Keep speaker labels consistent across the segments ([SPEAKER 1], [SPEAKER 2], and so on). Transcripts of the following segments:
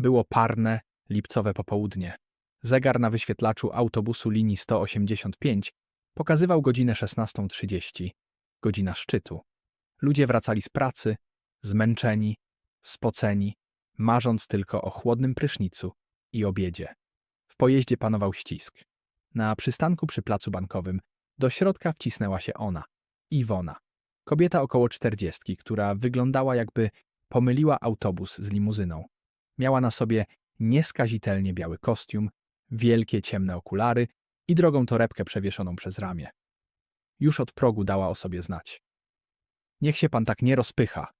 [SPEAKER 1] Było parne, lipcowe popołudnie. Zegar na wyświetlaczu autobusu linii 185 pokazywał godzinę 16.30, godzina szczytu. Ludzie wracali z pracy, zmęczeni, spoceni, marząc tylko o chłodnym prysznicu i obiedzie. W pojeździe panował ścisk. Na przystanku przy placu bankowym do środka wcisnęła się ona, Iwona. Kobieta około czterdziestki, która wyglądała jakby pomyliła autobus z limuzyną. Miała na sobie nieskazitelnie biały kostium, wielkie ciemne okulary i drogą torebkę przewieszoną przez ramię. Już od progu dała o sobie znać. Niech się pan tak nie rozpycha,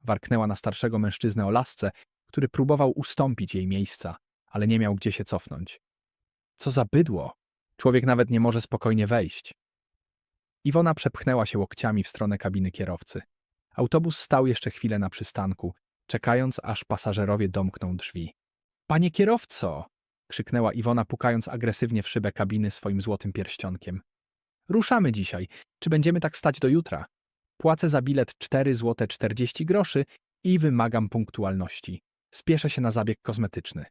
[SPEAKER 1] warknęła na starszego mężczyznę o lasce, który próbował ustąpić jej miejsca, ale nie miał gdzie się cofnąć. Co za bydło! Człowiek nawet nie może spokojnie wejść. Iwona przepchnęła się łokciami w stronę kabiny kierowcy. Autobus stał jeszcze chwilę na przystanku, czekając, aż pasażerowie domkną drzwi. Panie kierowco! krzyknęła Iwona, pukając agresywnie w szybę kabiny swoim złotym pierścionkiem. Ruszamy dzisiaj. Czy będziemy tak stać do jutra? Płacę za bilet 4 złote 40 groszy i wymagam punktualności. Spieszę się na zabieg kosmetyczny.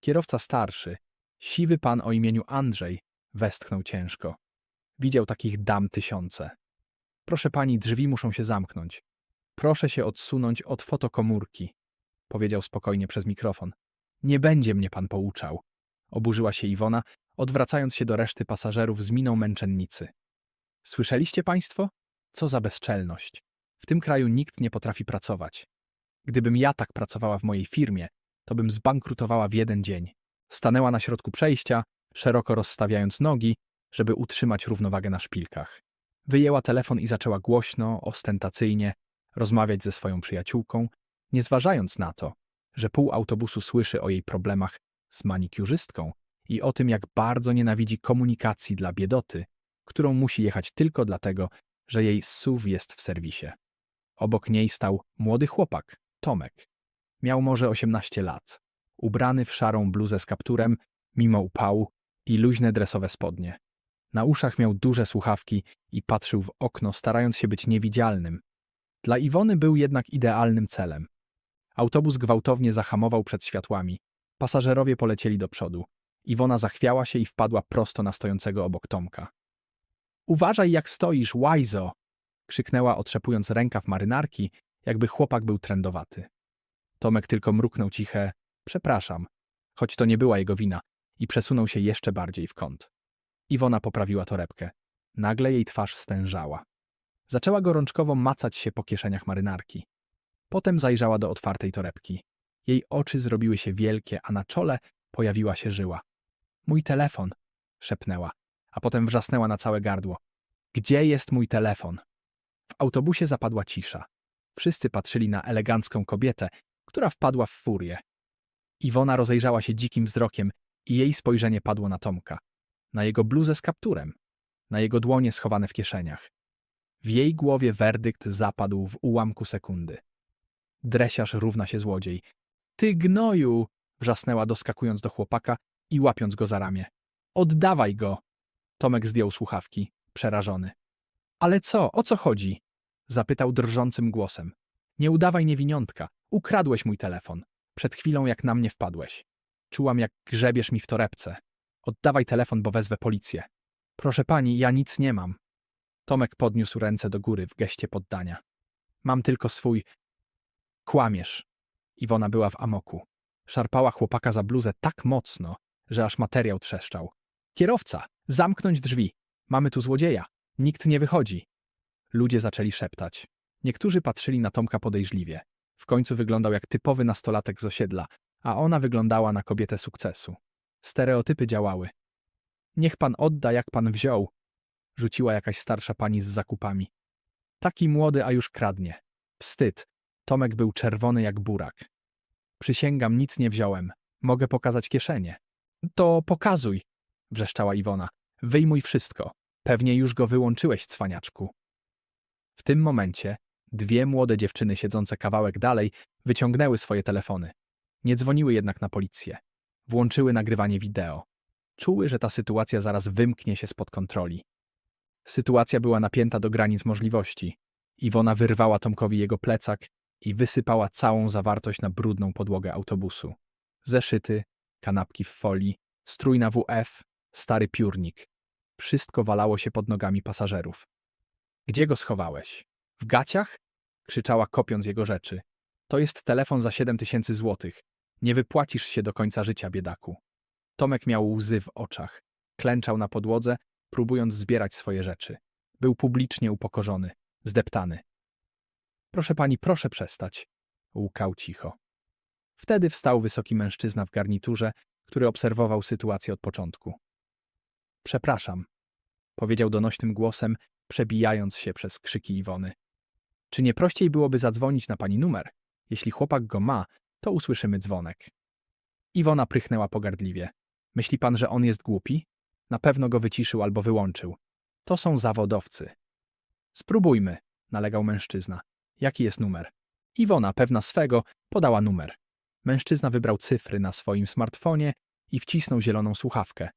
[SPEAKER 1] Kierowca starszy, siwy pan o imieniu Andrzej, westchnął ciężko. Widział takich dam tysiące. Proszę pani, drzwi muszą się zamknąć. Proszę się odsunąć od fotokomórki, powiedział spokojnie przez mikrofon. Nie będzie mnie pan pouczał. Oburzyła się Iwona, odwracając się do reszty pasażerów z miną męczennicy. Słyszeliście państwo? Co za bezczelność. W tym kraju nikt nie potrafi pracować. Gdybym ja tak pracowała w mojej firmie, to bym zbankrutowała w jeden dzień. Stanęła na środku przejścia, szeroko rozstawiając nogi, żeby utrzymać równowagę na szpilkach. Wyjęła telefon i zaczęła głośno, ostentacyjnie rozmawiać ze swoją przyjaciółką, nie zważając na to, że pół autobusu słyszy o jej problemach z manikiurzystką i o tym, jak bardzo nienawidzi komunikacji dla biedoty, którą musi jechać tylko dlatego, że jej SUV jest w serwisie. Obok niej stał młody chłopak, Tomek. Miał może 18 lat, ubrany w szarą bluzę z kapturem, mimo upału i luźne dresowe spodnie. Na uszach miał duże słuchawki i patrzył w okno, starając się być niewidzialnym. Dla Iwony był jednak idealnym celem. Autobus gwałtownie zahamował przed światłami. Pasażerowie polecieli do przodu. Iwona zachwiała się i wpadła prosto na stojącego obok Tomka. Uważaj, jak stoisz, łajzo! krzyknęła, otrzepując rękaw marynarki, jakby chłopak był trendowaty. Tomek tylko mruknął ciche, przepraszam, choć to nie była jego wina, i przesunął się jeszcze bardziej w kąt. Iwona poprawiła torebkę. Nagle jej twarz stężała. Zaczęła gorączkowo macać się po kieszeniach marynarki. Potem zajrzała do otwartej torebki. Jej oczy zrobiły się wielkie, a na czole pojawiła się żyła. Mój telefon, szepnęła, a potem wrzasnęła na całe gardło. Gdzie jest mój telefon? W autobusie zapadła cisza. Wszyscy patrzyli na elegancką kobietę, która wpadła w furię. Iwona rozejrzała się dzikim wzrokiem i jej spojrzenie padło na Tomka. Na jego bluzę z kapturem. Na jego dłonie schowane w kieszeniach. W jej głowie werdykt zapadł w ułamku sekundy. Dresiarz równa się złodziej. Ty gnoju! wrzasnęła doskakując do chłopaka i łapiąc go za ramię. Oddawaj go! Tomek zdjął słuchawki, przerażony. Ale co? O co chodzi? Zapytał drżącym głosem. Nie udawaj niewiniątka. Ukradłeś mój telefon. Przed chwilą jak na mnie wpadłeś. Czułam jak grzebiesz mi w torebce. Oddawaj telefon, bo wezwę policję. Proszę pani, ja nic nie mam. Tomek podniósł ręce do góry w geście poddania. Mam tylko swój... Kłamiesz. Iwona była w amoku. Szarpała chłopaka za bluzę tak mocno, że aż materiał trzeszczał. Kierowca! Zamknąć drzwi! Mamy tu złodzieja! Nikt nie wychodzi! Ludzie zaczęli szeptać. Niektórzy patrzyli na Tomka podejrzliwie. W końcu wyglądał jak typowy nastolatek z osiedla, a ona wyglądała na kobietę sukcesu. Stereotypy działały. Niech pan odda, jak pan wziął, rzuciła jakaś starsza pani z zakupami. Taki młody, a już kradnie. Wstyd. Tomek był czerwony jak burak. Przysięgam, nic nie wziąłem. Mogę pokazać kieszenie. To pokazuj, wrzeszczała Iwona. Wyjmuj wszystko. Pewnie już go wyłączyłeś, cwaniaczku. W tym momencie dwie młode dziewczyny siedzące kawałek dalej wyciągnęły swoje telefony. Nie dzwoniły jednak na policję. Włączyły nagrywanie wideo. Czuły, że ta sytuacja zaraz wymknie się spod kontroli. Sytuacja była napięta do granic możliwości. Iwona wyrwała Tomkowi jego plecak i wysypała całą zawartość na brudną podłogę autobusu. Zeszyty, kanapki w folii, strój na WF, stary piórnik. Wszystko walało się pod nogami pasażerów. Gdzie go schowałeś? W gaciach? Krzyczała kopiąc jego rzeczy. To jest telefon za 7 tysięcy złotych. Nie wypłacisz się do końca życia, biedaku. Tomek miał łzy w oczach. Klęczał na podłodze, próbując zbierać swoje rzeczy. Był publicznie upokorzony, zdeptany. Proszę pani, proszę przestać. Łkał cicho. Wtedy wstał wysoki mężczyzna w garniturze, który obserwował sytuację od początku. Przepraszam, powiedział donośnym głosem, przebijając się przez krzyki Iwony. Czy nie prościej byłoby zadzwonić na pani numer? Jeśli chłopak go ma, to usłyszymy dzwonek. Iwona prychnęła pogardliwie. Myśli pan, że on jest głupi? Na pewno go wyciszył albo wyłączył. To są zawodowcy. Spróbujmy, nalegał mężczyzna. Jaki jest numer? Iwona, pewna swego, podała numer. Mężczyzna wybrał cyfry na swoim smartfonie i wcisnął zieloną słuchawkę.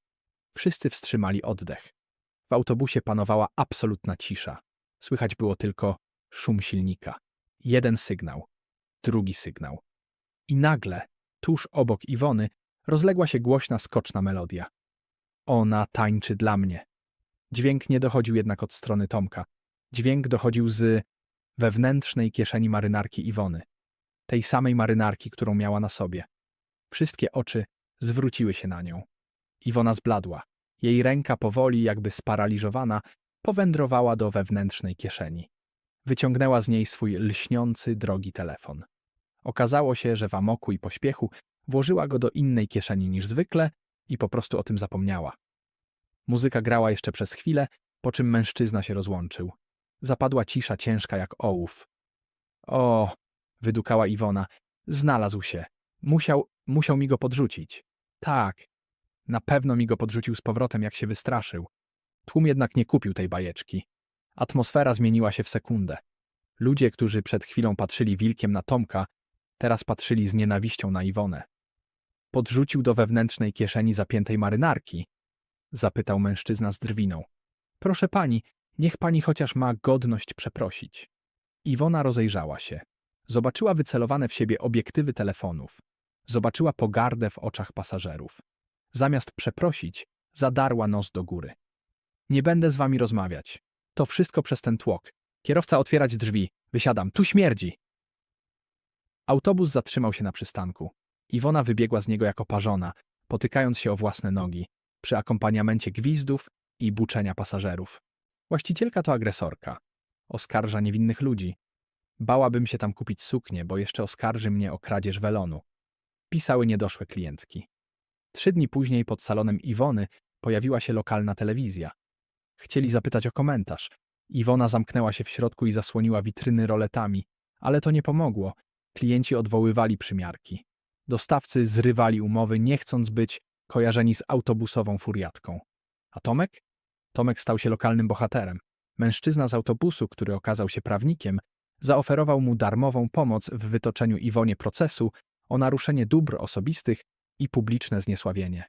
[SPEAKER 1] Wszyscy wstrzymali oddech. W autobusie panowała absolutna cisza. Słychać było tylko szum silnika. Jeden sygnał, drugi sygnał. I nagle, tuż obok Iwony, rozległa się głośna, skoczna melodia. Ona tańczy dla mnie. Dźwięk nie dochodził jednak od strony Tomka. Dźwięk dochodził z wewnętrznej kieszeni marynarki Iwony. Tej samej marynarki, którą miała na sobie. Wszystkie oczy zwróciły się na nią. Iwona zbladła. Jej ręka powoli, jakby sparaliżowana, powędrowała do wewnętrznej kieszeni. Wyciągnęła z niej swój lśniący, drogi telefon. Okazało się, że w amoku i pośpiechu włożyła go do innej kieszeni niż zwykle i po prostu o tym zapomniała. Muzyka grała jeszcze przez chwilę, po czym mężczyzna się rozłączył. Zapadła cisza ciężka jak ołów. O, wydukała Iwona, znalazł się. Musiał, musiał mi go podrzucić. Tak, na pewno mi go podrzucił z powrotem, jak się wystraszył. Tłum jednak nie kupił tej bajeczki. Atmosfera zmieniła się w sekundę. Ludzie, którzy przed chwilą patrzyli wilkiem na Tomka, teraz patrzyli z nienawiścią na Iwonę. Podrzucił do wewnętrznej kieszeni zapiętej marynarki. Zapytał mężczyzna z drwiną. Proszę pani, niech pani chociaż ma godność przeprosić. Iwona rozejrzała się. Zobaczyła wycelowane w siebie obiektywy telefonów. Zobaczyła pogardę w oczach pasażerów. Zamiast przeprosić, zadarła nos do góry. Nie będę z wami rozmawiać. To wszystko przez ten tłok. Kierowca otwierać drzwi. Wysiadam. Tu śmierdzi. Autobus zatrzymał się na przystanku. Iwona wybiegła z niego jako parzona, potykając się o własne nogi, przy akompaniamencie gwizdów i buczenia pasażerów. Właścicielka to agresorka. Oskarża niewinnych ludzi. Bałabym się tam kupić suknię, bo jeszcze oskarży mnie o kradzież welonu. Pisały niedoszłe klientki. Trzy dni później pod salonem Iwony pojawiła się lokalna telewizja. Chcieli zapytać o komentarz. Iwona zamknęła się w środku i zasłoniła witryny roletami, ale to nie pomogło. Klienci odwoływali przymiarki. Dostawcy zrywali umowy, nie chcąc być kojarzeni z autobusową furiatką. A Tomek? Tomek stał się lokalnym bohaterem. Mężczyzna z autobusu, który okazał się prawnikiem, zaoferował mu darmową pomoc w wytoczeniu Iwonie procesu o naruszenie dóbr osobistych i publiczne zniesławienie.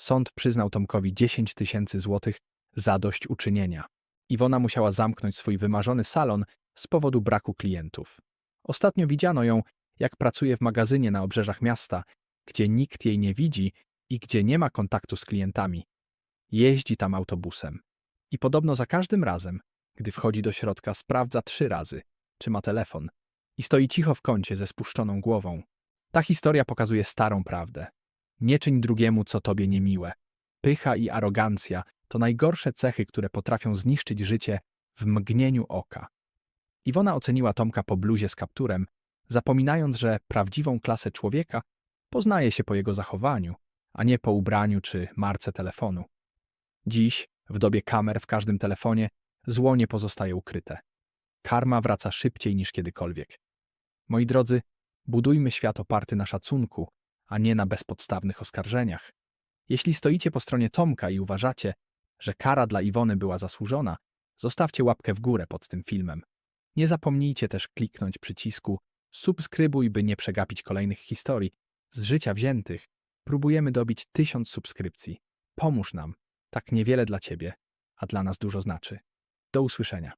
[SPEAKER 1] Sąd przyznał Tomkowi 10 tysięcy złotych zadośćuczynienia. Iwona musiała zamknąć swój wymarzony salon z powodu braku klientów. Ostatnio widziano ją, jak pracuje w magazynie na obrzeżach miasta, gdzie nikt jej nie widzi i gdzie nie ma kontaktu z klientami. Jeździ tam autobusem. I podobno za każdym razem, gdy wchodzi do środka, sprawdza trzy razy, czy ma telefon. I stoi cicho w kącie ze spuszczoną głową. Ta historia pokazuje starą prawdę. Nie czyń drugiemu, co tobie niemiłe. Pycha i arogancja to najgorsze cechy, które potrafią zniszczyć życie w mgnieniu oka. Iwona oceniła Tomka po bluzie z kapturem, zapominając, że prawdziwą klasę człowieka poznaje się po jego zachowaniu, a nie po ubraniu czy marce telefonu. Dziś, w dobie kamer w każdym telefonie, zło nie pozostaje ukryte. Karma wraca szybciej niż kiedykolwiek. Moi drodzy, budujmy świat oparty na szacunku, a nie na bezpodstawnych oskarżeniach. Jeśli stoicie po stronie Tomka i uważacie, że kara dla Iwony była zasłużona, zostawcie łapkę w górę pod tym filmem. Nie zapomnijcie też kliknąć przycisku subskrybuj, by nie przegapić kolejnych historii. Z życia wziętych próbujemy dobić tysiąc subskrypcji. Pomóż nam. Tak niewiele dla Ciebie, a dla nas dużo znaczy. Do usłyszenia.